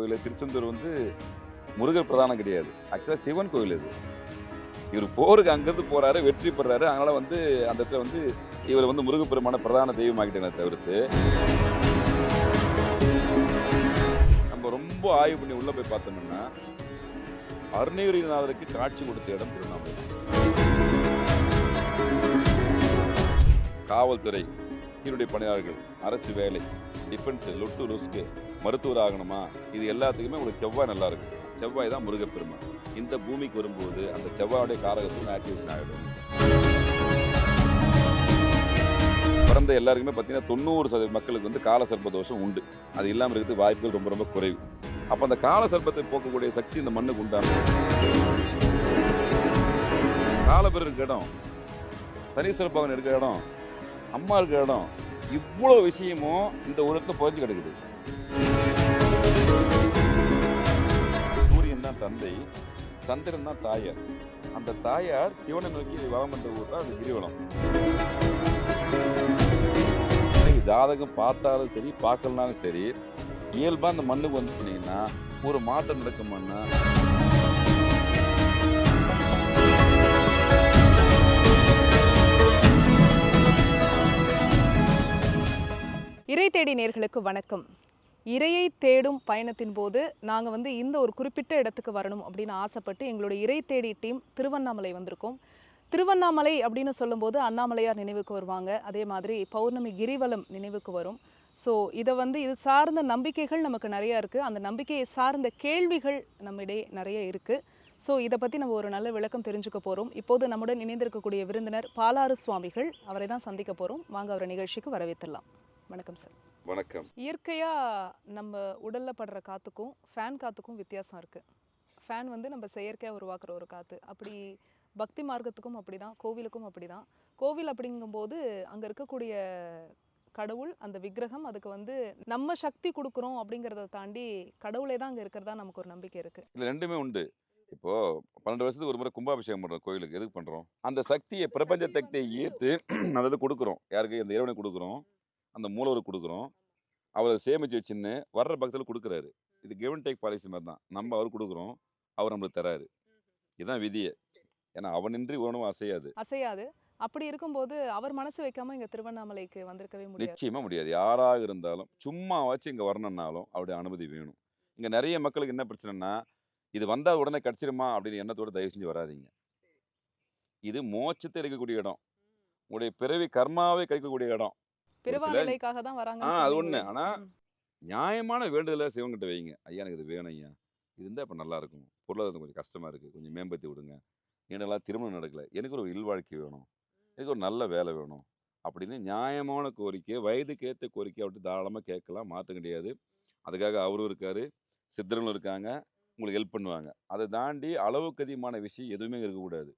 கோயில் திருச்செந்தூர் வந்து முருகர் பிரதானம் கிடையாது. ஆக்சுவலாக சிவன் கோயில் இது இவர் போருக்கு அங்கேருந்து போகிறாரு வெற்றி பெறாரு. அதனால் வந்து அந்த இடத்துல வந்து இவர் வந்து முருகப்பெருமான பிரதான தெய்வமாகிட்டேனே தவிர்த்து. நம்ம ரொம்ப ஆய்வு பண்ணி உள்ளே போய் பார்த்தோம்னா அருணகிரிநாதருக்கு காட்சி கொடுத்த இடம் திருவண்ணாமலை. காவல்துறை சீருடை பணியாளர்கள் அரசு வேலை. டிஃபென்ஸு லொட்டு லொஸ்க்கு மருத்துவர் ஆகணுமா? இது எல்லாத்துக்குமே உங்களுக்கு செவ்வாய் நல்லா இருக்கு. செவ்வாய் தான் முருகப்பெருமை இந்த பூமிக்கு வரும்போது அந்த செவ்வாயுடைய காரகத்துக்கு ஆக்டிவேஷன் ஆகிடும் பிறந்த எல்லாருக்குமே பார்த்தீங்கன்னா தொண்ணூறு சதவீத மக்களுக்கு வந்து கால சர்ப்ப தோஷம் உண்டு. அது இல்லாமல் இருக்கிறது வாய்ப்புகள் ரொம்ப ரொம்ப குறைவு. அப்போ அந்த கால சர்ப்பத்தை போக்கக்கூடிய சக்தி இந்த மண்ணுக்கு உண்டான காலபெரு இடம். சனீஸ்வர பகவான் இருக்கிற இடம். அம்மா இருக்கிற இடம். இவ்வளோ விஷயமும் இந்த உலகத்தில் புதைஞ்சு கிடக்குது. சூரியன் தான் தந்தை சந்திரன் தான் தாயார். அந்த தாயார் சிவனை நோக்கி வளம் என்ற ஊர் தான் அது கிரிவலம். இன்னைக்கு ஜாதகம் பார்த்தாலும் சரி பார்க்கலனாலும் சரி இயல்பாக அந்த மண்ணுக்கு வந்து சொன்னீங்கன்னா ஒரு மாற்றம் நடக்குமான்னா இறை தேடி நேர்களுக்கு வணக்கம். இறையை தேடும் பயணத்தின் போது நாங்கள் வந்து இந்த ஒரு குறிப்பிட்ட இடத்துக்கு வரணும் அப்படின்னு ஆசைப்பட்டு எங்களோட இறை தேடி டீம் திருவண்ணாமலை வந்திருக்கோம். திருவண்ணாமலை அப்படின்னு சொல்லும்போது அண்ணாமலையார் நினைவுக்கு வருவாங்க. அதே மாதிரி பௌர்ணமி கிரிவலம் நினைவுக்கு வரும். ஸோ இதை வந்து இது சார்ந்த நம்பிக்கைகள் நமக்கு நிறையா இருக்குது அந்த நம்பிக்கையை சார்ந்த கேள்விகள் நம்மிடையே நிறைய இருக்குது ஸோ இதை பற்றி நம்ம ஒரு நல்ல விளக்கம் தெரிஞ்சுக்க போகிறோம் இப்போது நம்முடன் இணைந்திருக்கக்கூடிய விருந்தினர் பாலாறு சுவாமிகள். அவரை தான் சந்திக்க போகிறோம் வாங்க அவரை நிகழ்ச்சிக்கு வரவேற்றலாம் வணக்கம் சார் வணக்கம். இயற்கையாக நம்ம உடலில் படுற காற்றுக்கும் ஃபேன் காற்றுக்கும் வித்தியாசம் இருக்குது ஃபேன் வந்து நம்ம செயற்கையாக உருவாக்குற ஒரு காற்று அப்படி பக்தி மார்க்கத்துக்கும் அப்படி தான் கோவிலுக்கும் அப்படி தான் கோவில் அப்படிங்கும்போது அங்கே இருக்கக்கூடிய கடவுள் அந்த விக்கிரகம் அதுக்கு வந்து நம்ம சக்தி கொடுக்குறோம் அப்படிங்கிறத தாண்டி கடவுளே தான் அங்கே இருக்கிறதா நமக்கு ஒரு நம்பிக்கை இருக்குது இதுல ரெண்டுமே உண்டு. இப்போ பன்னெண்டு வருஷத்துக்கு ஒரு முறை கும்பாபிஷேகம் பண்றோம் கோயிலுக்கு. எதுக்கு பண்றோம்? அந்த சக்தியை பிரபஞ்ச சக்தியை ஈர்த்து அதாவது கொடுக்குறோம். யாருக்கு? இந்த இறைவனை கொடுக்குறோம். அந்த மூலவருக்கு கொடுக்குறோம். அவரை சேமிச்சு வச்சுன்னு வர்ற பக்தர்கள் கொடுக்குறாரு. இது கிவன் டேக் பாலிசி மாதிரி தான். நம்ம அவர் கொடுக்குறோம். அவர் நம்மளுக்கு தராரு. இதுதான் விதியே. ஏன்னா அவனின்றி உணவும் அசையாது. அசையாது. அப்படி இருக்கும்போது அவர் மனசு வைக்காம இங்கே திருவண்ணாமலைக்கு வந்திருக்கவே முடியாது. நிச்சயமா முடியாது. யாராக இருந்தாலும் சும்மா வச்சு இங்க வரணும்னாலும் அவருடைய அனுமதி வேணும். இங்க நிறைய மக்களுக்கு என்ன பிரச்சனைனா இது வந்தா உடனே கிடைச்சிருமா அப்படின்னு எண்ணத்தோட தயவு செஞ்சு வராதீங்க. இது மோட்சத்தை எடுக்கக்கூடிய இடம். உங்களுடைய பிறவி கர்மாவை கிடைக்கக்கூடிய இடம். தான் வராங்க ஆ, அது ஒண்ணு. ஆனா, நியாயமான வேண்டுதலை சிவன்கிட்ட வைங்க. ஐயா எனக்கு இது வேணும் ஐயா. இது இருந்தால் இப்போ நல்லா இருக்கும். பொருளாதாரம் கொஞ்சம் கஷ்டமா இருக்கு. கொஞ்சம் மேம்படுத்தி விடுங்க. என்னெல்லாம் திருமணம் நடக்கல. எனக்கு ஒரு இல்வாழ்க்கை வேணும். எனக்கு ஒரு நல்ல வேலை வேணும். அப்படின்னு நியாயமான கோரிக்கை வயதுக்கு ஏற்ற கோரிக்கை அப்படி தாராளமாக கேட்கலாம். மாற்றம் கிடையாது. அதுக்காக அவரும் இருக்காரு. சித்தர்களும் இருக்காங்க. உங்களுக்கு ஹெல்ப் பண்ணுவாங்க. அதை தாண்டி அளவுக்கு அதிகமான விஷயம் எதுவுமே இருக்கக்கூடாது.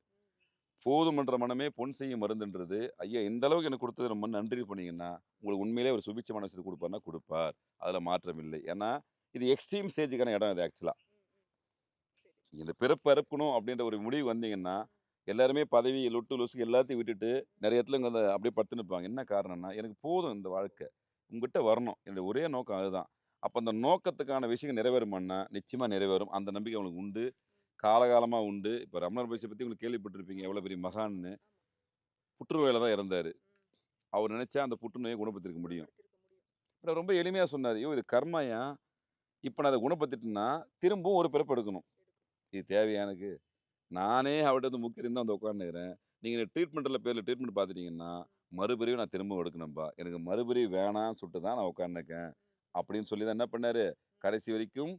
போதுமன்ற மனமே பொன் செய்யும் மருந்துன்றது. ஐயா இந்த அளவுக்கு எனக்கு கொடுத்தது ரொம்ப நன்றி பண்ணீங்கன்னா உங்களுக்கு உண்மையிலே ஒரு சுபிச்சமான விஷயத்தை கொடுப்பார்னா கொடுப்பார். அதில் மாற்றம் இல்லை. ஏன்னா இது எக்ஸ்ட்ரீம் ஸ்டேஜுக்கான இடம் இது ஆக்சுவலாக இந்த பிறப்பு அறுக்கணும் அப்படின்ற ஒரு முடிவு வந்தீங்கன்னா எல்லாருமே பதவி லொட்டு லொசுக்கு எல்லாத்தையும் விட்டுட்டு நிறைய இடத்துல இங்கே அப்படியே படுத்துன்னு இருப்பாங்க என்ன காரணம்னா எனக்கு போதும் இந்த வாழ்க்கை. உங்ககிட்ட வரணும். என்னுடைய ஒரே நோக்கம் அதுதான். அப்போ அந்த நோக்கத்துக்கான விஷயங்கள் நிறைவேறுமான்னா நிச்சயமாக நிறைவேறும். அந்த நம்பிக்கை உங்களுக்கு உண்டு. காலகாலமாக உண்டு. இப்போ ரமணர் பைசை பற்றி உங்களுக்கு கேள்விப்பட்டிருப்பீங்க. எவ்வளோ பெரிய மகான்னு. புற்றுநோயில் தான் இறந்தார். அவர் நினச்சா அந்த புற்றுநோயை குணப்படுத்திருக்க முடியும். இப்போ ரொம்ப எளிமையாக சொன்னார். ஐயோ இது கர்மாயா? இப்போ நான் அதை குணப்படுத்திட்டேன்னா திரும்பவும் ஒரு பிறப்பு எடுக்கணும். இது தேவையா எனக்கு? நானே அவர்கிட்ட வந்து முக்கியம் தான் வந்து உட்காந்துக்கிறேன் நீங்கள் ட்ரீட்மெண்ட்டில் பேரில் ட்ரீட்மெண்ட் பார்த்துட்டீங்கன்னா மறுபடியும் நான் திரும்பவும் எடுக்கணும்ப்பா எனக்கு மறுபடியும் வேணாம்னு சொல்லிட்டு தான் நான் உட்காந்துருக்கேன் அப்படின்னு சொல்லி தான் என்ன பண்ணார்? கடைசி வரைக்கும்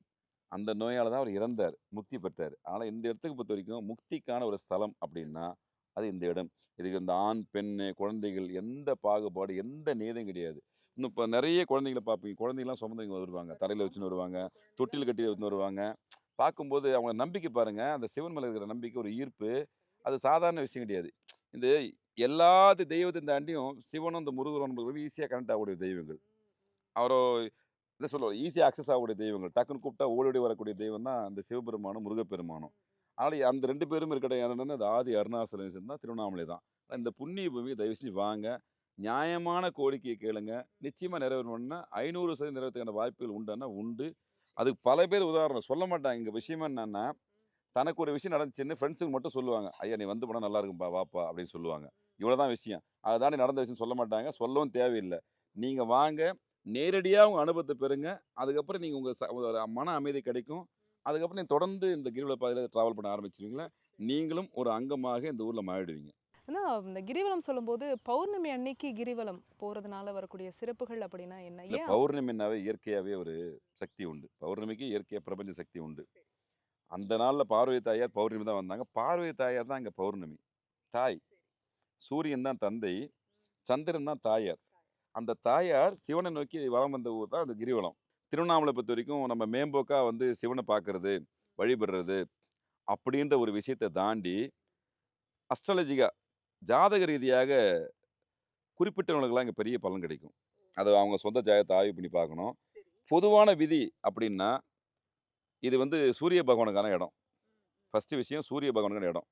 அந்த நோயால் தான் அவர் இறந்தார் முக்தி பெற்றார். ஆனால் இந்த இடத்துக்கு பொறுத்த வரைக்கும் முக்திக்கான ஒரு ஸ்தலம் அப்படின்னா அது இந்த இடம். இதுக்கு இந்த ஆண் பெண் குழந்தைகள் எந்த பாகுபாடு எந்த நீதம் கிடையாது. இன்னும் இப்போ நிறைய குழந்தைங்களை பார்ப்பீங்க. குழந்தைங்களாம் சுமந்தவங்க வருவாங்க. தலையில் வச்சுன்னு வருவாங்க. தொட்டில் கட்டி வச்சுன்னு வருவாங்க. பார்க்கும்போது அவங்க நம்பிக்கை பாருங்கள் அந்த சிவன் மேலே இருக்கிற நம்பிக்கை ஒரு ஈர்ப்பு அது சாதாரண விஷயம் கிடையாது. இந்த எல்லாத்து தெய்வத்தையும் தாண்டியும் சிவனும் இந்த முருகரும் ரொம்ப ஈஸியாக கனெக்ட் ஆகக்கூடிய தெய்வங்கள். அவரோ என்ன சொல்லுவார் ஈஸியாக அக்சஸ் ஆகக்கூடிய தெய்வங்கள். டக்குன்னு கூப்பிட்டா ஓடி வரக்கூடிய தெய்வம் தான் அந்த சிவபெருமானும் முருகப்பெருமானும். ஆனால் அந்த ரெண்டு பேரும் இருக்கிற என்னன்னா அது ஆதி அருணாசலம் தான் திருவண்ணாமலை தான். இந்த புண்ணிய பூமி தயவு செஞ்சு வாங்க. நியாயமான கோரிக்கையை கேளுங்க. நிச்சயமாக நிறைவேறணும்னா ஐநூறு சதவீதம் நிறைவேற்றுக்கான வாய்ப்புகள் உண்டுன்னா உண்டு. அதுக்கு பல பேர் உதாரணம். சொல்ல மாட்டாங்க. இங்கே விஷயம் என்னென்னா தனக்கு ஒரு விஷயம் நடந்துச்சுன்னு ஃப்ரெண்ட்ஸுக்கு மட்டும் சொல்லுவாங்க. ஐயா நீ வந்து போனால் நல்லா இருக்கும்பா வாப்பா அப்படின்னு சொல்லுவாங்க. இவ்வளோதான் விஷயம். அதுதான் நடந்த விஷயம் சொல்ல மாட்டாங்க. சொல்லவும் தேவையில்லை. நீங்கள் வாங்க. நேரடியாக உங்கள் அனுபவத்தை பெறுங்க. அதுக்கப்புறம் நீங்கள் உங்கள் மன அமைதி கிடைக்கும். அதுக்கப்புறம் நீங்கள் தொடர்ந்து இந்த கிரிவல பாதையில் ட்ராவல் பண்ண ஆரம்பிச்சிருவீங்களா? நீங்களும் ஒரு அங்கமாக இந்த ஊரில் மாறிடுவீங்க. ஆனா இந்த கிரிவலம் சொல்லும்போது பௌர்ணமி அன்னைக்கு கிரிவலம் போறதுனால வரக்கூடிய சிறப்புகள் அப்படின்னா என்ன? பௌர்ணமினாவே இயற்கையாகவே ஒரு சக்தி உண்டு. பௌர்ணமிக்கு இயற்கையாக பிரபஞ்ச சக்தி உண்டு. அந்த நாளில் பார்வதி தாயார் பௌர்ணமி தான் வந்தாங்க. பார்வதி தாயார் தான் இங்கே பௌர்ணமி. தாய். சூரியன் தான் தந்தை. சந்திரன் தான் தாயார். அந்த தாயார் சிவனை நோக்கி வலம் வந்த ஊர் தான் அந்த கிரிவலம். திருவண்ணாமலை பொறுத்த வரைக்கும் நம்ம மேம்போக்கா வந்து சிவனை பார்க்கறது வழிபடுறது அப்படின்ற ஒரு விஷயத்தை தாண்டி அஸ்ட்ராலஜிக்கா ஜாதக ரீதியாக குறிப்பிட்டவங்களுக்கெல்லாம் இங்கே பெரிய பலன் கிடைக்கும். அதை அவங்க சொந்த ஜாதகத்தை ஆய்வு பண்ணி பார்க்கணும். பொதுவான விதி அப்படின்னா இது வந்து சூரிய பகவானுக்கான இடம். ஃபஸ்ட்டு விஷயம் சூரிய பகவானுக்கான இடம்.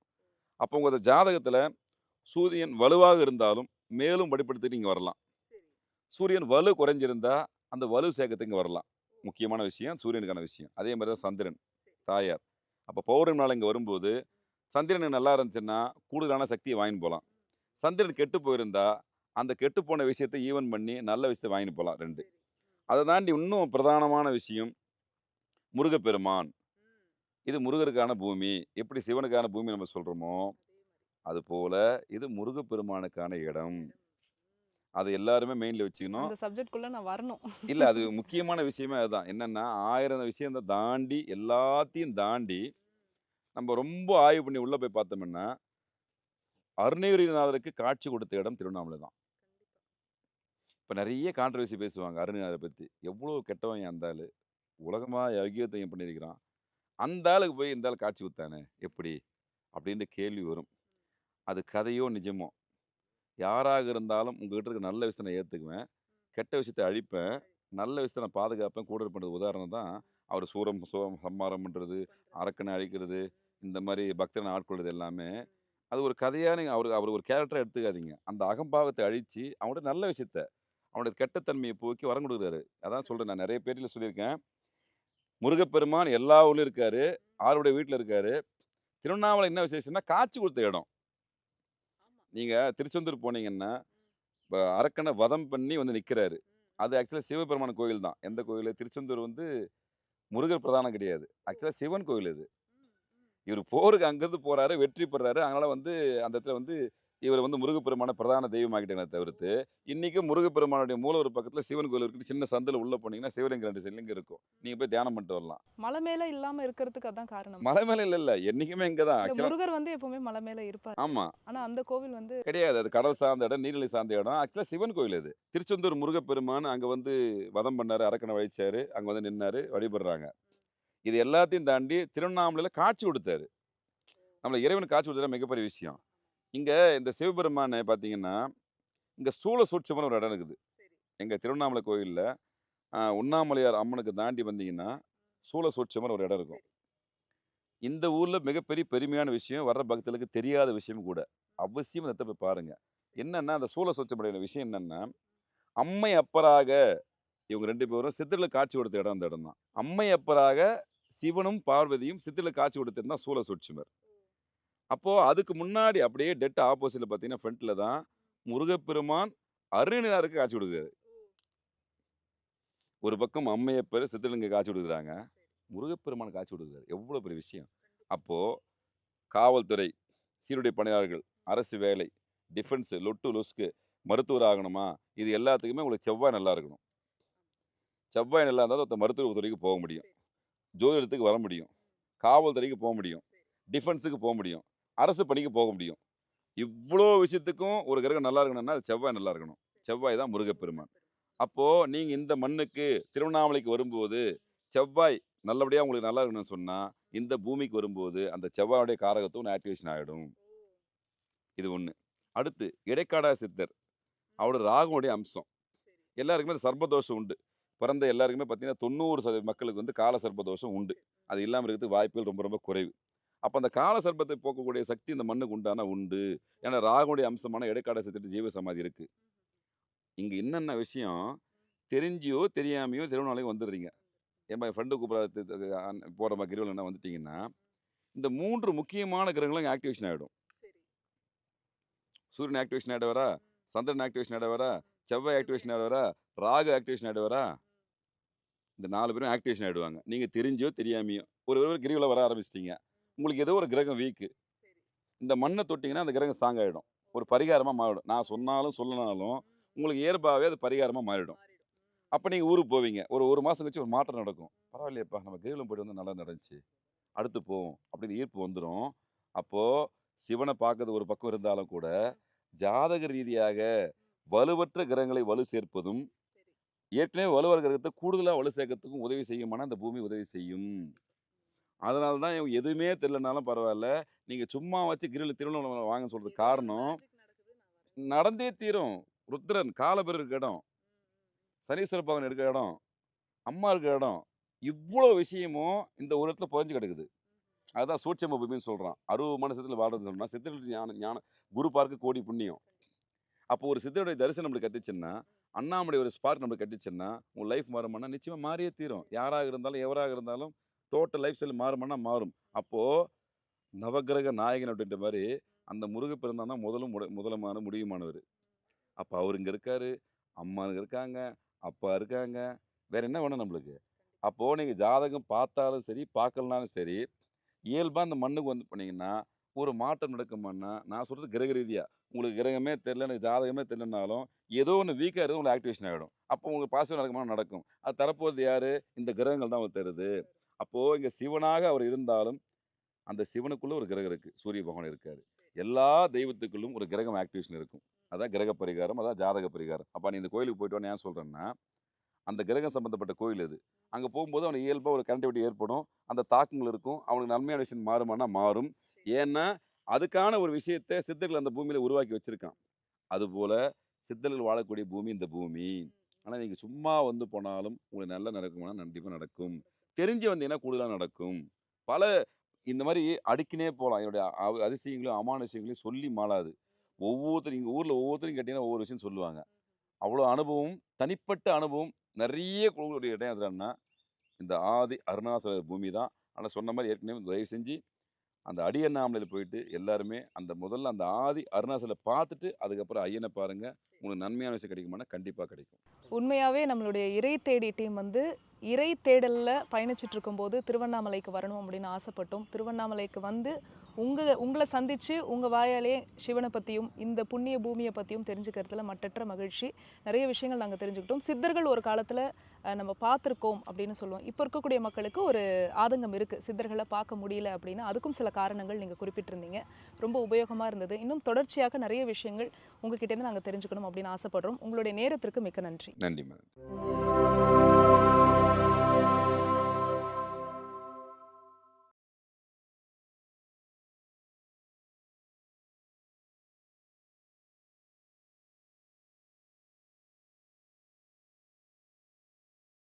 அப்போ உங்கள் ஜாதகத்தில் சூரியன் வலுவாக இருந்தாலும் மேலும் வலுப்படுத்திட்டு இங்கே வரலாம். சூரியன் வலு குறைஞ்சிருந்தா அந்த வலு இங்கே வரலாம். முக்கியமான விஷயம் சூரியனுக்கான விஷயம். அதே மாதிரி தான் சந்திரன் தாயார். அப்போ பௌர்ணமி நாள் இங்கே வரும்போது சந்திரன் நல்லா இருந்துச்சுன்னா கூடுதலான சக்தியை வாங்கிட்டு போகலாம். சந்திரன் கெட்டு போயிருந்தா அந்த கெட்டு போன விஷயத்தை ஈவன் பண்ணி நல்ல விஷயத்தை வாங்கிட்டு போகலாம் ரெண்டு. அதை தாண்டி இன்னும் பிரதானமான விஷயம் முருகப்பெருமான். இது முருகருக்கான பூமி. எப்படி சிவனுக்கான பூமி நம்ம சொல்கிறோமோ அதுபோல இது முருகப்பெருமானுக்கான இடம். அதை எல்லாருமே மெயினில் வச்சுக்கணும். அந்த சப்ஜெக்ட்குள்ள நான் வரணும். இல்லை அது முக்கியமான விஷயமே அதுதான். என்னன்னா ஆயிரம் விஷயத்தை தாண்டி எல்லாத்தையும் தாண்டி நம்ம ரொம்ப ஆய்வு பண்ணி உள்ளே போய் பார்த்தோம்னா அருணகிரிநாதருக்கு காட்சி கொடுத்த இடம் திருவண்ணாமலை தான். இப்போ நிறைய கான்ட்ரவர்சி பேசுவாங்க அருணகிரிநாதரை பற்றி எவ்வளோ கெட்டவன் அந்த ஆள். உலகமாக யோகியத்தையும் பண்ணியிருக்கிறான். அந்த ஆளுக்கு போய் இந்த ஆள் காட்சி கொடுத்தானே? எப்படி? அப்படின்ற கேள்வி வரும். அது கதையோ நிஜமோ? யாராக இருந்தாலும் உங்ககிட்ட இருக்க நல்ல விஷயத்தை நான் ஏற்றுக்குவேன் கெட்ட விஷயத்தை அழிப்பேன். நல்ல விஷயத்தை நான் பாதுகாப்பேன். கூட பண்ணுறது உதாரணம் தான். அவர் சூரம் சூரம் சம்மாரம் பண்ணுறது அரக்கனை அழிக்கிறது இந்த மாதிரி பக்தனை ஆட்கொள்வது எல்லாமே. அது ஒரு கதையாக நீங்கள் அவர் அவர் ஒரு கேரக்டரை எடுத்துக்காதீங்க. அந்த அகம்பாவத்தை அழித்து அவனோட நல்ல விஷயத்த அவனோட கெட்டத்தன்மையை போக்கி வரம் கொடுக்குறாரு. அதான் சொல்கிறேன் நான் நிறைய பேரில் சொல்லியிருக்கேன். முருகப்பெருமான் எல்லா ஊர்லையும் இருக்காரு. ஆருடைய வீட்டில் இருக்காரு. திருவண்ணாமலை என்ன விசேஷம்னா காட்சி கொடுத்த இடம். நீங்கள் திருச்செந்தூர் போனீங்கன்னா இப்போ அரக்கனை வதம் பண்ணி வந்து நிற்கிறாரு அது ஆக்சுவலாக சிவபெருமான் கோயில் தான். எந்த கோயில்? திருச்செந்தூர் வந்து முருகர் பிரதானம் கிடையாது. ஆக்சுவலாக சிவன் கோயில் இது இவர் போருக்கு அங்கேருந்து போறாரு வெற்றி பெறாரு. அதனால வந்து அந்த இடத்துல வந்து இவர் வந்து முருகப்பெருமான பிரதான தெய்வமாக்கிட்டாங்க தவிர்த்து இன்னைக்கும் முருகப்பெருமானுடைய மூல ஒரு பக்கத்தில் சிவன் கோயில் இருக்கு. சின்ன சந்தில் உள்ள போனீங்கன்னா சிவலிங்கம் ரெண்டு சிவலிங்கம் இருக்கும். நீங்க போய் தியானம் பண்ணிட்டு வரலாம். மலை மேல இல்லாம இருக்கிறதுக்கு அதான் காரணம். மலை மேல இல்ல இல்ல. என்னைக்குமே இங்கே தான். முருகர் வந்து எப்பவுமே மலை மேல இருப்பார். ஆமா. ஆனா அந்த கோவில் வந்து கிடையாது. அது கடல் சார்ந்த இடம் நீர்நிலை சார்ந்த இடம். ஆக்சுவலாக சிவன் கோயில் அது. திருச்செந்தூர் முருகப்பெருமான் அங்கே வந்து வதம் பண்ணாரு அரக்கனை வழிச்சாரு. அங்கே வந்து நின்னாரு வழிபடுறாங்க. இது எல்லாத்தையும் தாண்டி திருவண்ணாமலையில் காட்சி கொடுத்தாரு. நம்மளை இறைவன் காட்சி கொடுத்தா மிகப்பெரிய விஷயம். இங்கே இந்த சிவபெருமானை பார்த்தீங்கன்னா இங்கே சூழ சூட்சமான ஒரு இடம் இருக்குது. எங்கள் திருவண்ணாமலை கோயிலில் உண்ணாமலையார் அம்மனுக்கு தாண்டி வந்தீங்கன்னா சூழ சூட்சமான ஒரு இடம் இருக்கும். இந்த ஊரில் மிகப்பெரிய பெருமையான விஷயம் வர்ற பக்தர்களுக்கு தெரியாத விஷயம் கூட. அவசியம் இந்த போய் பாருங்க. என்னன்னா அந்த சூழ சொச்சமுடைய விஷயம் என்னன்னா அம்மை அப்பராக இவங்க ரெண்டு பேரும் சித்திரில் காட்சி கொடுத்த இடம் அந்த இடம் தான் அம்மை அப்பராக சிவனும் பார்வதியும் சித்திரில் காட்சி கொடுத்தது தான் சூழ சொச்சுமர் அப்போ அதுக்கு முன்னாடி அப்படியே டெட் ஆப்போசிட்ல பார்த்தீங்கன்னா ஃப்ரண்ட்ல தான் முருகப்பெருமான் அருணினாருக்கு காட்சி கொடுக்குறாரு. ஒரு பக்கம் அம்மையப்பர் சித்திரலிங்க காட்சி கொடுக்குறாங்க. முருகப்பெருமான் காட்சி கொடுக்குறாரு. எவ்வளோ பெரிய விஷயம். அப்போ காவல்துறை சீருடை பணியாளர்கள் அரசு வேலை டிஃபென்ஸு லொட்டு லொஸ்க்கு மருத்துவர் ஆகணுமா? இது எல்லாத்துக்குமே உங்களுக்கு செவ்வாய் நல்லா இருக்கணும். செவ்வாய் நல்லா இருந்தால் ஒருத்தர் மருத்துவ துறைக்கு போக முடியும். ஜோதிடத்துக்கு வர முடியும். காவல்துறைக்கு போக முடியும். டிஃபென்ஸுக்கு போக முடியும். அரசு பணிக்கு போக முடியும். இவ்வளோ விஷயத்துக்கும் ஒரு கிரகம் நல்லா இருக்கணும்னா அது செவ்வாய் நல்லா இருக்கணும். செவ்வாய் தான் முருகப்பெருமான். அப்போது நீங்கள் இந்த மண்ணுக்கு திருவண்ணாமலைக்கு வரும்போது செவ்வாய் நல்லபடியாக உங்களுக்கு நல்லா இருக்கணும்னு சொன்னால் இந்த பூமிக்கு வரும்போது அந்த செவ்வாயுடைய காரகத்தும் ஆக்டிவேஷன் ஆகிடும் இது ஒன்று அடுத்து இடைக்காடா சித்தர். அவரோட ராகுடைய அம்சம். எல்லாருக்குமே அந்த சர்பதோஷம் உண்டு. பிறந்த எல்லாருக்குமே பார்த்தீங்கன்னா தொண்ணூறு சதவீத மக்களுக்கு வந்து கால சர்பதோஷம் உண்டு. அது இல்லாமல் இருக்கிறதுக்கு வாய்ப்புகள் ரொம்ப ரொம்ப குறைவு. அப்போ அந்த கால சர்ப்பத்தை போக்கக்கூடிய சக்தி இந்த மண்ணுக்கு உண்டான உண்டு. ஏன்னா ராகுனுடைய அம்சமான இடைக்காட சித்தர் ஜீவ சமாதி இருக்கு. இங்கே என்னென்ன விஷயம்? தெரிஞ்சியோ தெரியாமையோ திருவண்ணாமலைக்கு வந்துடுறீங்க. என் ஃப்ரெண்டு கூப்பிட்ற போகிற மாதிரி கிரிவலம் என்ன வந்துட்டீங்கன்னா இந்த மூன்று முக்கியமான கிரகங்களும் இங்கே ஆக்டிவேஷன் ஆகிடும் சூரியன் ஆக்டிவேஷன் ஆகிட வரா? சந்திரன் ஆக்டிவேஷன் ஆகிட வரா? செவ்வாய் ஆக்டிவேஷன் ஆகிட வரா? ராகு ஆக்டிவேஷன் ஆகிட வரா? இந்த நாலு பேரும் ஆக்டிவேஷன் ஆகிடுவாங்க நீங்கள் தெரிஞ்சோ தெரியாமையோ. ஒரு ஒரு கிரிவலம் வர ஆரம்பிச்சிட்டீங்க. உங்களுக்கு ஏதோ ஒரு கிரகம் வீக்கு. இந்த மண்ணை தொட்டிங்கன்னா அந்த கிரகம் ஸ்ட்ராங் ஆகிடும் ஒரு பரிகாரமாக மாறிடும். நான் சொன்னாலும் சொல்லனாலும் உங்களுக்கு இயல்பாகவே அது பரிகாரமாக மாறிடும். அப்போ நீங்கள் ஊருக்கு போவீங்க. ஒரு ஒரு மாதம் கழிச்சு ஒரு மாற்றம் நடக்கும். பரவாயில்லையப்பா நம்ம கிரிவலம் போயிட்டு வந்து நல்லா நடந்துச்சு. அடுத்து போவோம் அப்படின்னு ஈர்ப்பு வந்துடும் அப்போது சிவனை பார்க்கறது ஒரு பக்கம் இருந்தாலும் கூட ஜாதக ரீதியாக வலுவற்ற கிரகங்களை வலு சேர்ப்பதும் ஏற்கனவே வலுவற்ற கிரகத்தை கூடுதலாக வலு சேர்க்கறதுக்கும் உதவி செய்யுமானா அந்த பூமி உதவி செய்யும்? அதனால தான் எதுவுமே தெரிலனாலும் பரவாயில்ல. நீங்கள் சும்மா வச்சு கிரிவல திருவண்ணாமலை வாங்க சொல்கிறது காரணம் நடந்தே தீரும். ருத்ரன் காலபெரு இருக்க இடம் சனீஸ்வர பகவான் இருக்க இடம் அம்மா இருக்க இடம் இவ்வளோ விஷயமும் இந்த ஒரு இடத்துல புரிஞ்சு கிடக்குது. அதுதான் சூட்சம பூமின்னு சொல்கிறான் அறுபது மனசத்தில் வாழ்றதுன்னு சொன்னால் சித்தர்கள் ஞான ஞான குரு பார்க்க கோடி புண்ணியம். அப்போ ஒரு சித்தருடைய தரிசனம் நம்மளுக்கு கட்டுச்சுன்னா அண்ணாமலை ஒரு ஸ்பார்க் நம்மளுக்கு கட்டுச்சுன்னா உன் லைஃப் மாறுமானா நிச்சயமாக மாறியே தீரும். யாராக இருந்தாலும் எவராக இருந்தாலும் டோட்டல் லைஃப் ஸ்டைல் மாறுமானா மாறும். அப்போது நவக்கிரக நாயகன் அப்படின்ற மாதிரி அந்த முருக பிறந்தான் தான் முதலும் முட முதலமான முடியுமானவர். அப்போ அவர் இங்கே இருக்கார் அம்மா இங்கே இருக்காங்க அப்பா இருக்காங்க வேறு என்ன வேணும் நம்மளுக்கு? அப்போது நீங்கள் ஜாதகம் பார்த்தாலும் சரி பார்க்கலனாலும் சரி இயல்பாக அந்த மண்ணுக்கு வந்து போனீங்கன்னா ஒரு மாற்றம் நடக்குமான்னா நான் சொல்கிறது கிரக ரீதியாக உங்களுக்கு கிரகமே தெரில எனக்கு ஜாதகமே தெரிலனாலும் ஏதோ ஒன்று வீக்காக இருக்குது உங்களுக்கு ஆக்டிவேஷன் ஆகிடும் அப்போ உங்களுக்கு பாசிட்டிவ் நடக்குமா நடக்கும். அது தரப்போகிறது யார்? இந்த கிரகங்கள் தான் அவர் தருது. அப்போது இங்கே சிவனாக அவர் இருந்தாலும் அந்த சிவனுக்குள்ளே ஒரு கிரகம் இருக்குது சூரிய பகவான் இருக்காரு. எல்லா தெய்வத்துக்குள்ளும் ஒரு கிரகம் ஆக்டிவேஷன் இருக்கும். அதான் கிரக பரிகாரம் அதான் ஜாதக பரிகாரம். அப்போ நீ இந்த கோயிலுக்கு போயிட்டு வான்னு ஏன் சொல்கிறேன்னா அந்த கிரகம் சம்மந்தப்பட்ட கோயில் அது. அங்கே போகும்போது அவனுக்கு இயல்பாக ஒரு கனெக்டிவிட்டி ஏற்படும். அந்த தாக்கங்கள் இருக்கும். அவனுக்கு நன்மையான விஷயம் மாறுமானா மாறும். ஏன்னா அதுக்கான ஒரு விஷயத்தை சித்தர்கள் அந்த பூமியில் உருவாக்கி வச்சுருக்கான். அதுபோல் சித்தர்கள் வாழக்கூடிய பூமி இந்த பூமி. ஆனால் நீங்கள் சும்மா வந்து போனாலும் உங்களுக்கு நல்லா நடக்குமானா கண்டிப்பாக நடக்கும். தெரிஞ்சு வந்தீங்கன்னா கூடுதலாக நடக்கும்? பல இந்த மாதிரி அடுக்கினே போகலாம் என்னுடைய அதிசயங்களும் அதிசயங்களையும் அமானுஷயங்களையும் சொல்லி மாளாது. ஒவ்வொருத்தரும் எங்கள் ஊரில் ஒவ்வொருத்தரும் கேட்டிங்கன்னா ஒவ்வொரு விஷயம் சொல்லுவாங்க. அவ்வளோ அனுபவம் தனிப்பட்ட அனுபவம் நிறைய குழுக்களுடைய இடம் எதுனா இந்த ஆதி அருணாசல பூமி தான். ஆனால் சொன்ன மாதிரி ஏற்கனவே தயவு செஞ்சு அந்த அடியண்ணாமலையில் போயிட்டு எல்லாருமே அந்த முதல்ல அந்த ஆதி அருணாசலை பார்த்துட்டு அதுக்கப்புறம் ஐயனை பாருங்கள் உங்களுக்கு நன்மையான விஷயம் கிடைக்குமானா கண்டிப்பாக கிடைக்கும். உண்மையாகவே நம்மளுடைய இறை தேடி டீம் வந்து இறை தேடலில் பயணிச்சுட்டு இருக்கும்போது திருவண்ணாமலைக்கு வரணும் அப்படின்னு ஆசைப்பட்டோம். திருவண்ணாமலைக்கு வந்து உங்கள் உங்களை சந்தித்து உங்கள் வாயாலே சிவனை பற்றியும் இந்த புண்ணிய பூமியை பற்றியும் தெரிஞ்சுக்கிறதுல மட்டற்ற மகிழ்ச்சி. நிறைய விஷயங்கள் நாங்கள் தெரிஞ்சுக்கிட்டோம். சித்தர்கள் ஒரு காலத்தில் நம்ம பார்த்துருக்கோம் அப்படின்னு சொல்லுவோம். இப்போ இருக்கக்கூடிய மக்களுக்கு ஒரு ஆதங்கம் இருக்குது சித்தர்களை பார்க்க முடியல அப்படின்னு. அதுக்கும் சில காரணங்கள் நீங்கள் குறிப்பிட்டிருந்தீங்க. ரொம்ப உபயோகமாக இருந்தது. இன்னும் தொடர்ச்சியாக நிறைய விஷயங்கள் உங்ககிட்டேருந்து நாங்கள் தெரிஞ்சுக்கணும் அப்படின்னு ஆசைப்படுறோம். உங்களுடைய நேரத்திற்கு மிக்க நன்றி. நன்றி மேடம்.